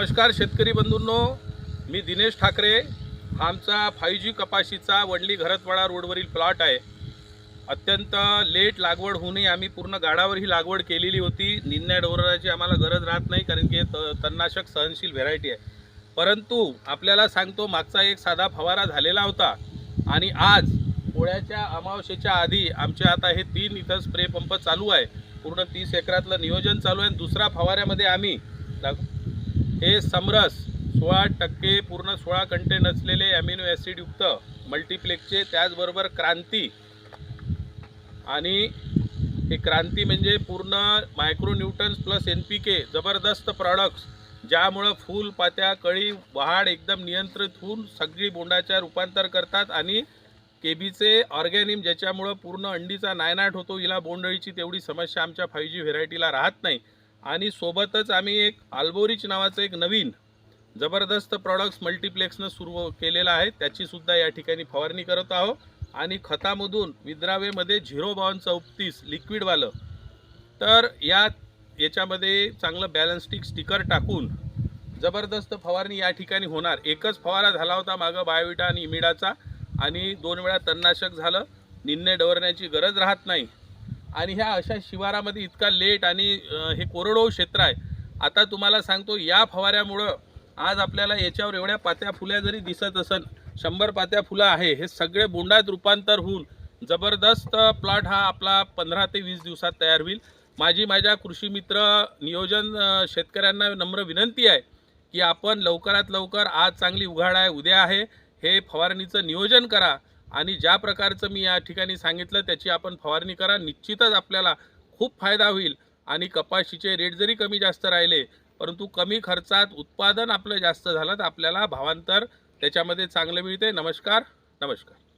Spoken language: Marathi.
नमस्कार शेतकरी बंधूंनो मी दिनेश ठाकरे. हा आमचा फाय जी कपाशीचा वडली घरतवाडा रोडवरील प्लॉट आहे. अत्यंत लेट लागवड होऊनही आम्ही पूर्ण गाडावर ही लागवड केलेली होती. निन्या डोराची आम्हाला गरज राहत नाही कारण की हे त तणनाशक सहनशील व्हेरायटी आहे. परंतु आपल्याला सांगतो मागचा एक साधा फवारा झालेला होता. आणि आज पोळ्याच्या अमावस्येच्या आधी आमचे आता हे तीन इथं स्प्रे पंप चालू आहे. पूर्ण तीस एकरातलं नियोजन चालू आहे. आणि फवाऱ्यामध्ये आम्ही हे समरस सोळा टक्के पूर्ण सोळा कंटेन असलेले अमिनो ॲसिडयुक्त मल्टिप्लेक्सचे त्याचबरोबर क्रांती. आणि हे क्रांती म्हणजे पूर्ण micronutrients plus N P K जबरदस्त प्रॉडक्ट्स ज्यामुळं फूल पात्या कळी वाढ एकदम नियंत्रित होऊन सगळी बोंडाच्या रूपांतर करतात. आणि केबीचे ऑर्गॅनिम ज्याच्यामुळं पूर्ण अंडीचा नायनाट होतो हिला बोंडअळीची तेवढी समस्या आमच्या फाईव्ह जी व्हेरायटीला राहत नाही. आणि सोबतच आम्ही एक आल्बोरिच नावाचं एक नवीन जबरदस्त प्रॉडक्ट्स मल्टिप्लेक्सनं सुरू केलेलं आहे. त्याचीसुद्धा या ठिकाणी फवारणी करत आहोत. आणि खतामधून विद्रावेमध्ये झिरो बावन चौतीस लिक्विडवालं तर या याच्यामध्ये चांगलं बॅलन्स्टिक स्टिकर टाकून जबरदस्त फवारणी या ठिकाणी होणार. एकच फवारा झाला होता मागं बायोविटा आणि इमिडाचा आणि दोन वेळा तणनाशक झालं. निन्ने डवरण्याची गरज राहत नाही. आणि ह्या अशा शिवारामध्ये इतका लेट आणि हे कोरडो क्षेत्र आहे. आता तुम्हाला सांगतो या फवाऱ्यामुळं आज आपल्याला याच्यावर एवढ्या पात्या फुल्या जरी दिसत असन शंभर पात्या फुलं आहे हे सगळे बोंडात रूपांतर होऊन जबरदस्त प्लॉट हा आपला पंधरा ते वीस दिवसात तयार होईल. माझी माझ्या कृषी मित्र नियोजन शेतकऱ्यांना नम्र विनंती आहे की आपण लवकरात लवकर आज चांगली उघाड आहे उद्या आहे हे फवारणीचं नियोजन करा. आणि ज्या प्रकारचं मी या ठिकाणी सांगितलं त्याची आपण फवारणी करा. निश्चितच आपल्याला खूप फायदा होईल. आणि कपाशीचे रेट जरी कमी जास्त राहिले परंतु कमी खर्चात उत्पादन आपलं जास्त झालं तर आपल्याला भावांतर त्याच्यामध्ये चांगलं मिळते. नमस्कार नमस्कार.